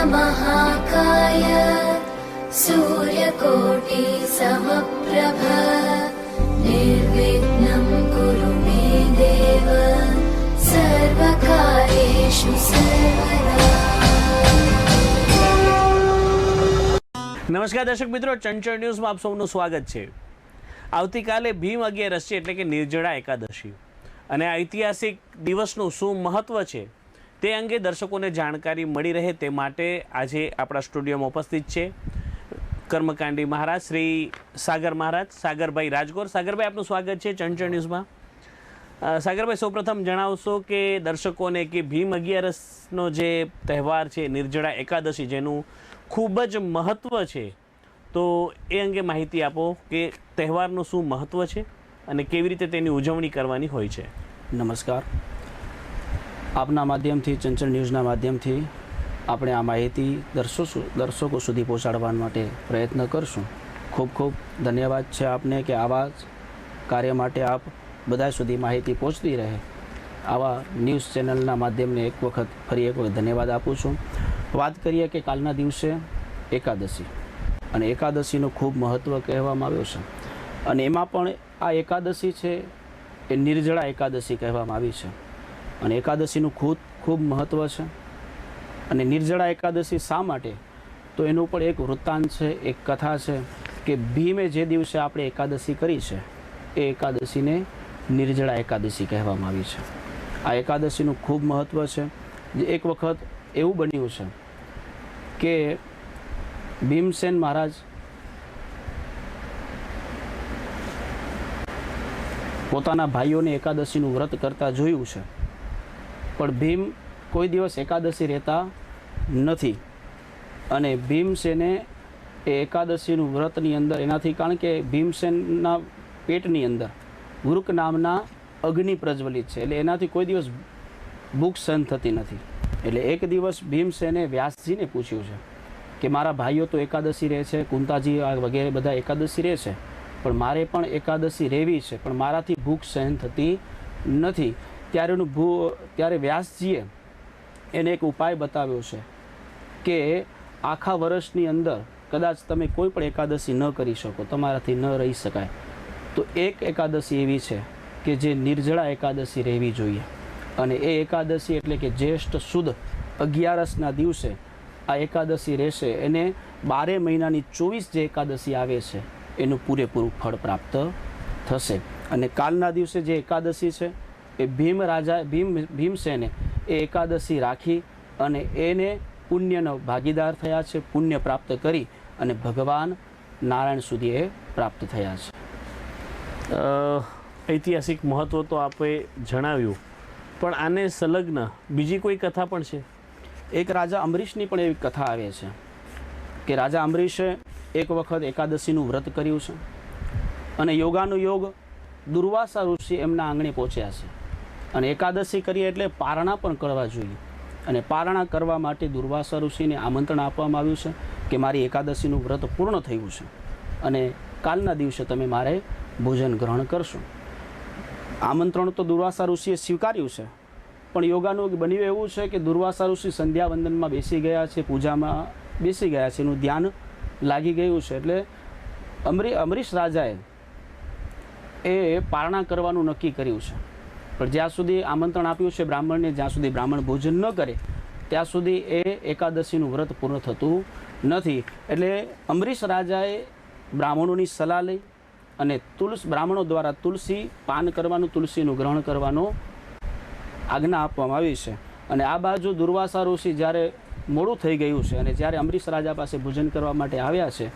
वक्रतुण्डमहाकाय सूर्यकोटि समप्रभ निर्विघ्नं कुरु मे देव सर्वकार्येषु सर्वदा નમસ્કાર દર્શક મિત્રો ચંચળ ન્યૂઝમાં આપ સૌનું સ્વાગત છે આવતીકાલે ભીમ અગિયારસ છે એટલે કે નિર્જળા એકાદશી અને આ ઐતિહાસિક દિવસનું શું મહત્વ છે તે અંગે દર્શકોને જાણકારી મળી રહે તે માટે આજે આપણા સ્ટુડિયોમાં ઉપસ્થિત છે કર્મકાંડી મહારાજ, શ્રી સાગર મહારાજ, સાગરભાઈ રાજગોર. સાગરભાઈ, આપનું સ્વાગત છે ચણચણ ન્યૂઝમાં. સાગરભાઈ, સૌપ્રથમ જણાવશો કે દર્શકોને કે ભીમ અગિયારસનો જે તહેવાર છે, નિર્જળા એકાદશી, જેનું ખૂબ જ મહત્ત્વ છે, તો એ અંગે માહિતી આપો કે તહેવારનું શું મહત્ત્વ છે અને કેવી રીતે તેની ઉજવણી કરવાની હોય છે. નમસ્કાર. આપના માધ્યમથી ચંચળ ન્યૂઝના માધ્યમથી આપણે આ માહિતી દર્શકો દર્શકો સુધી પહોંચાડવા માટે પ્રયત્ન કરશું. ખૂબ ખૂબ ધન્યવાદ છે આપને કે આવા કાર્ય માટે આપ બધા સુધી માહિતી પહોંચતી રહે. આવા ન્યૂઝ ચેનલના માધ્યમને એક વખત ફરી એક વખત ધન્યવાદ આપું છું. વાત કરીએ કે કાલના દિવસે એકાદશી. અને એકાદશીનું ખૂબ મહત્ત્વ કહેવામાં આવ્યું છે. અને એમાં પણ આ એકાદશી છે એ નિર્જળા એકાદશી કહેવામાં આવી છે. અને એકાદશીનું ખૂબ ખૂબ મહત્ત્વ છે. અને નિર્જળા એકાદશી શા માટે? તો એનું પણ એક વૃત્તાંત છે, એક કથા છે કે ભીમે જે દિવસે આપણે એકાદશી કરી છે, એ એકાદશીને નિર્જળા એકાદશી કહેવામાં આવી છે. આ એકાદશીનું ખૂબ મહત્ત્વ છે. એક વખત એવું બન્યું છે કે ભીમસેન મહારાજ પોતાના ભાઈઓને એકાદશીનું વ્રત કરતા જોયું છે. પણ ભીમ કોઈ દિવસ એકાદશી રહેતા નથી. અને ભીમસેને એ એકાદશીનું વ્રતની અંદર, એનાથી કારણ કે ભીમસેનના પેટની અંદર વૃક નામના અગ્નિ પ્રજ્વલિત છે. એટલે એનાથી કોઈ દિવસ ભૂખ સહન થતી નથી. એટલે એક દિવસ ભીમસેને વ્યાસજીને પૂછ્યું છે કે, મારા ભાઈઓ તો એકાદશી રહે છે, કુંતાજી વગેરે બધા એકાદશી રહે છે, પણ મારે પણ એકાદશી રહેવી છે, પણ મારાથી ભૂખ સહન થતી નથી. ત્યારે એનું ભૂ, ત્યારે વ્યાસજીએ એને એક ઉપાય બતાવ્યો છે કે આખા વર્ષની અંદર કદાચ તમે કોઈ પણ એકાદશી ન કરી શકો, તમારાથી ન રહી શકાય. તો એક એકાદશી એવી છે કે જે નિર્જળા એકાદશી રહેવી જોઈએ. અને એ એકાદશી એટલે કે જ્યેષ્ઠ સુદ અગિયારસના દિવસે આ એકાદશી રહેશે. એને બારે મહિનાની ચોવીસ જે એકાદશી આવે છે, એનું પૂરેપૂરું ફળ પ્રાપ્ત થશે. અને કાલના દિવસે જે એકાદશી છે એ ભીમ રાજા ભીમ ભીમસેને એ એકાદશી રાખી અને એને પુણ્યનો ભાગીદાર થયા છે પુણ્ય પ્રાપ્ત કરી અને ભગવાન નારાયણ સુધી એ પ્રાપ્ત થયા છે. ઐતિહાસિક મહત્ત્વ તો આપે જણાવ્યું પણ આને સંલગ્ન બીજી કોઈ કથા પણ છે? એક રાજા અમરીશની પણ એવી કથા આવે છે કે રાજા અમરીશે એક વખત એકાદશીનું વ્રત કર્યું છે અને યોગાનું યોગ દુર્વાસા ઋષિ એમના આંગણે પહોંચ્યા છે. અને એકાદશી કરીએ એટલે પારણા પણ કરવા જોઈએ. અને પારણા કરવા માટે દુર્વાસા ઋષિને આમંત્રણ આપવામાં આવ્યું છે કે મારી એકાદશીનું વ્રત પૂર્ણ થયું છે. અને કાલના દિવસે તમે મારે ભોજન ગ્રહણ કરશો. આમંત્રણ તો દુર્વાસા ઋષિએ સ્વીકાર્યું છે. પણ યોગાનું બન્યું એવું છે કે દુર્વાસા ઋષિ સંધ્યાવંદનમાં બેસી ગયા છે, પૂજામાં બેસી ગયા છે, એનું ધ્યાન લાગી ગયું છે. એટલે અમરી, અમરીશ રાજાએ એ પારણા કરવાનું નક્કી કર્યું છે. પણ જ્યાં સુધી આમંત્રણ આપ્યું છે બ્રાહ્મણને, જ્યાં સુધી બ્રાહ્મણ ભોજન ન કરે, ત્યાં સુધી એ એકાદશીનું વ્રત પૂર્ણ થતું નથી. એટલે અમરીશ રાજાએ બ્રાહ્મણોની સલાહ લઈ અને તુલસ, બ્રાહ્મણો દ્વારા તુલસી પાન કરવાનું, તુલસીનું ગ્રહણ કરવાનો આજ્ઞા આપવામાં આવી છે. અને આ બાજુ દુર્વાસા ઋષિ જ્યારે મોડું થઈ ગયું છે અને જ્યારે અમરીશ રાજા પાસે ભોજન કરવા માટે આવ્યા છે,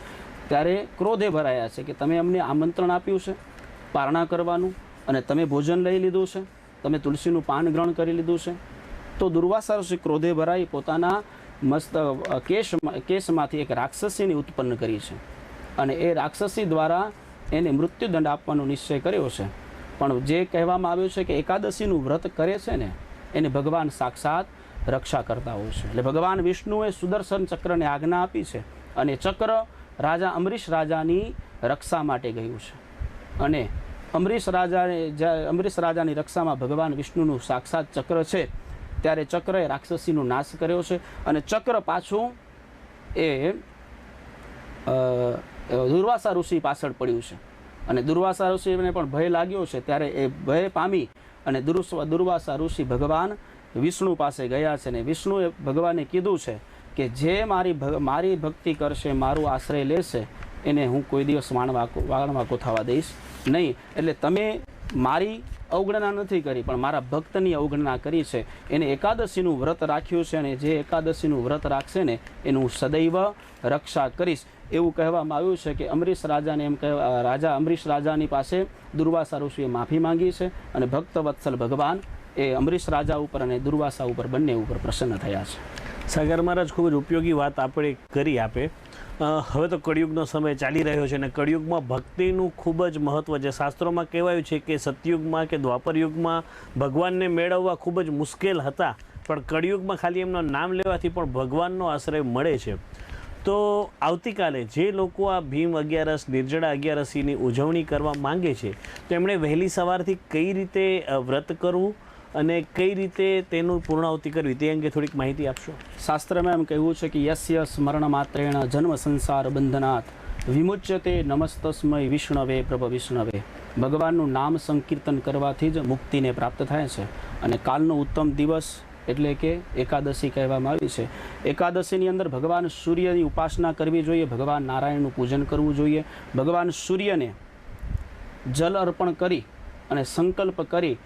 ત્યારે ક્રોધે ભરાયા છે કે તમે અમને આમંત્રણ આપ્યું છે, પારણા કરવાનું અને તમે ભોજન લઈ લીધું છે, તમે તુલસીનું પાન ગ્રહણ કરી લીધું છે, તો દુર્વાસા ઋષિ ક્રોધે ભરાઈ પોતાના મસ્ત કેશ, કેશમાંથી એક રાક્ષસીની ઉત્પન્ન કરી છે. અને એ રાક્ષસી દ્વારા એને મૃત્યુદંડ આપવાનો નિશ્ચય કર્યો છે. પણ જે કહેવામાં આવ્યું છે કે એકાદશીનું વ્રત કરે છે ને, એને ભગવાન સાક્ષાત રક્ષા કરતા હોય છે. એટલે ભગવાન વિષ્ણુએ સુદર્શન ચક્રને આજ્ઞા આપી છે અને ચક્ર રાજા, અમરીશ રાજાની રક્ષા માટે ગયું છે. અને અમરીશ રાજાને અમરીશ રાજાની રક્ષામાં ભગવાન વિષ્ણુનું સાક્ષાત ચક્ર છે. ત્યારે ચક્રએ રાક્ષસીનો નાશ કર્યો છે અને ચક્ર પાછું એ દુર્વાસા ઋષિ પાછળ પડ્યું છે. અને દુર્વાસા ઋષિને પણ ભય લાગ્યો છે. ત્યારે એ ભય પામી અને દુર્વા દુર્વાસા ઋષિ ભગવાન વિષ્ણુ પાસે ગયા છે ને વિષ્ણુએ ભગવાને કીધું છે કે જે મારી મારી ભક્તિ કરશે, મારું આશ્રય લેશે એને હું કોઈ દિવસ વાણવાકો વાણવાકો થવા દઈશ નહીં. એટલે તમે મારી અવગણના નથી કરી, પણ મારા ભક્તની અવગણના કરી છે. એને એકાદશીનું વ્રત રાખ્યું છે અને જે એકાદશીનું વ્રત રાખશે ને, એનું સદૈવ રક્ષા કરીશ. એવું કહેવામાં આવ્યું છે કે અમરીશ રાજાને એમ કહેવા રાજા અમરીશ રાજાની પાસે દુર્વાસા ઋષિએ માફી માંગી છે અને ભક્ત વત્સલ ભગવાન એ અમરીશ રાજા ઉપર અને દુર્વાસા ઉપર બંને ઉપર પ્રસન્ન થયા છે. સાગર મહારાજ, ખૂબ જ ઉપયોગી વાત આપણે કરી આપે. હવે તો કળિયુગનો સમય ચાલી રહ્યો છે અને કળિયુગમાં ભક્તિનું ખૂબ જ મહત્ત્વ છે. શાસ્ત્રોમાં કહેવાયું છે કે સતયુગમાં કે દ્વાપરયુગમાં ભગવાનને મેળવવા ખૂબ જ મુશ્કેલ હતા. પણ કળિયુગમાં ખાલી એમનું નામ લેવાથી પણ ભગવાનનો આશ્રય મળે છે. તો આવતીકાલે જે લોકો આ ભીમ અગિયારસ, નિર્જળા અગિયારસીની ઉજવણી કરવા માંગે છે તો એમણે વહેલી સવારથી કઈ રીતે વ્રત કરવું? અને કઈ રીતે તેનું પૂર્ણાહુતિ કરવી તે અંગે થોડીક માહિતી આપશો? શાસ્ત્રમાં એમ કહેવું છે કે યસ્ય સ્મરણ માત્રેણ જન્મ સંસાર, બંધનાથ, વિમુચ્યતે, નમસ્તસ્મય, વિષ્ણવે, પ્રભ વિષ્ણવે. ભગવાનનું નામ સંકીર્તન કરવાથી જ મુક્તિને પ્રાપ્ત થાય છે. અને કાલનો ઉત્તમ દિવસ એટલે કે એકાદશી કહેવામાં આવી છે. એકાદશીની અંદર ભગવાન સૂર્યની ઉપાસના કરવી જોઈએ, ભગવાન નારાયણનું પૂજન કરવું જોઈએ, ભગવાન સૂર્યને જલ અર્પણ કરી અને સંકલ્પ કરી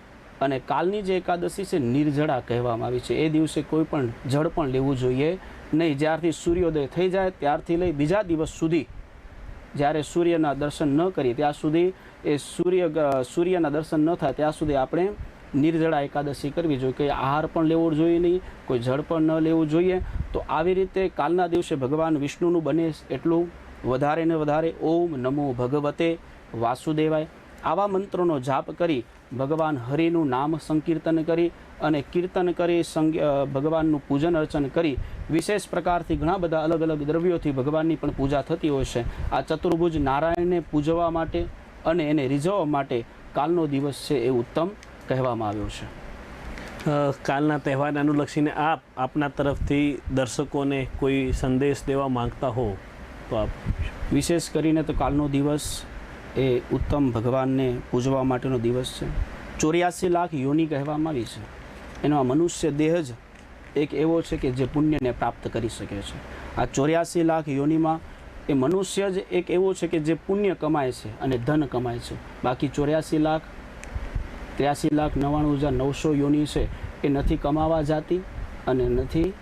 અને કાલની જે એકાદશી છે, નિર્જળા કહેવામાં આવી છે. એ દિવસે કોઈ પણ જળ પણ લેવું જોઈએ નહીં. જ્યારથી સૂર્યોદય થઈ જાય, ત્યારથી લઈ બીજા દિવસ સુધી જ્યારે સૂર્યના દર્શન ન કરીએ, ત્યાં સુધી એ સૂર્ય સૂર્યના દર્શન ન થાય, ત્યાં સુધી આપણે નિર્જળા એકાદશી કરવી જોઈએ. કે આહાર પણ લેવો જોઈએ નહીં, કોઈ જળ પણ ન લેવું જોઈએ. તો આવી રીતે કાલના દિવસે ભગવાન વિષ્ણુનું બને એટલું વધારે ને વધારે. ઓમ નમો ભગવતે વાસુદેવાય. આવા મંત્રોનો જાપ કરી ભગવાન હરિનું નામ સંકીર્તન કરી અને કીર્તન કરી સંગ ભગવાનનું પૂજન અર્ચન કરી. વિશેષ પ્રકારથી ઘણા બધા અલગ અલગ દ્રવ્યોથી ભગવાનની પણ પૂજા થતી હોય છે. આ ચતુર્ભુજ નારાયણને પૂજવા માટે અને એને રીઝવવા માટે કાલનો દિવસ છે એ ઉત્તમ કહેવામાં આવ્યો છે. કાલના તહેવારને અનુલક્ષીને આપ આપના તરફથી દર્શકોને કોઈ સંદેશ દેવા માંગતા હો તો આપ વિશેષ કરીને તો કાલનો દિવસ એ ઉત્તમ ભગવાનને પૂજવા માટેનો દિવસ છે. ચોર્યાસી લાખ યોની કહેવામાં આવી છે. એનો આ મનુષ્ય દેહ જ એક એવો છે કે જે પુણ્યને પ્રાપ્ત કરી શકે છે. આ ચોર્યાસી લાખ યોનીમાં એ મનુષ્ય જ એક એવો છે કે જે પુણ્ય કમાય છે અને ધન કમાય છે. બાકી ચોર્યાસી લાખ, ત્ર્યાસી લાખ નવ્વાણું હજાર નવસો યોની છે એ નથી કમાવા જાતી અને નથી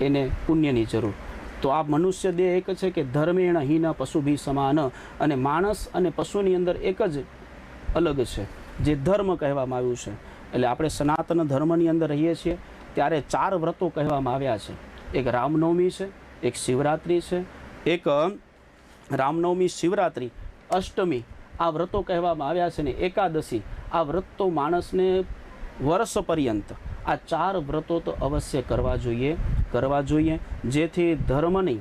એને પુણ્યની જરૂર. તો આ મનુષ્ય દેહ એક છે કે ધર્મેણ હીન પશુભી સમાન અને માણસ અને પશુની અંદર એક જ અલગ છે, જે ધર્મ કહેવામાં આવ્યું છે. એટલે આપણે સનાતન ધર્મની અંદર રહીએ છીએ, ત્યારે ચાર વ્રતો કહેવામાં આવ્યા છે. એક રામનવમી છે, એક શિવરાત્રિ છે, એક રામનવમી, શિવરાત્રિ, અષ્ટમી, આ વ્રતો કહેવામાં આવ્યા છે ને એકાદશી, આ વ્રત તો માણસને વર્ષ પર્યંત. આ ચાર વ્રતો તો અવશ્ય કરવા જોઈએ. કરવા જોઈએ, જેથી ધર્મની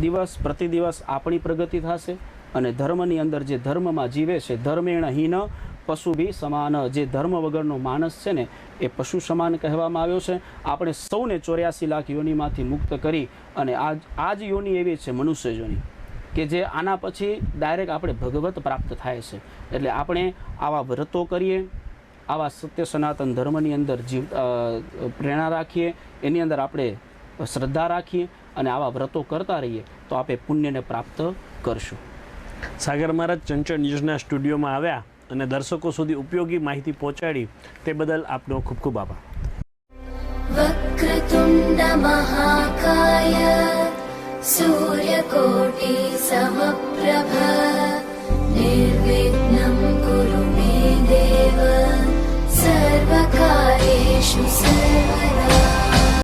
દિવસ પ્રતિ દિવસ આપણી પ્રગતિ થશે અને ધર્મની અંદર જે ધર્મમાં જીવે છે, ધર્મેણ હીન પશુ બી સમાન. જે ધર્મ વગરનો માણસ છે ને, એ પશુ સમાન કહેવામાં આવ્યો છે. આપણે સૌને ચોર્યાસી લાખ યોનીમાંથી મુક્ત કરી અને આજ આ જ યોની એવી છે મનુષ્ય યોની, કે જે આના પછી ડાયરેક્ટ આપણે ભગવત પ્રાપ્ત થાય છે. એટલે આપણે આવા વ્રતો કરીએ આવા સત્ય સનાતન ધર્મની અંદર જીવ અ, પ્રેરણા રાખીએ એની અંદર આપણે શ્રદ્ધા રાખીએ અને આવા વ્રતો કરતા રહીએ તો આપણે પુણ્યને પ્રાપ્ત કરશું સાગર મહારાજ ચંચળ ન્યૂઝના સ્ટુડિયોમાં આવ્યા અને દર્શકો સુધી ઉપયોગી માહિતી પહોંચાડી તે બદલ આપનો ખૂબ ખૂબ આભાર वक्रतुण्डमहाकाय सूर्यकोटि समप्रभ निर्विघ्नं Kareshu Sarva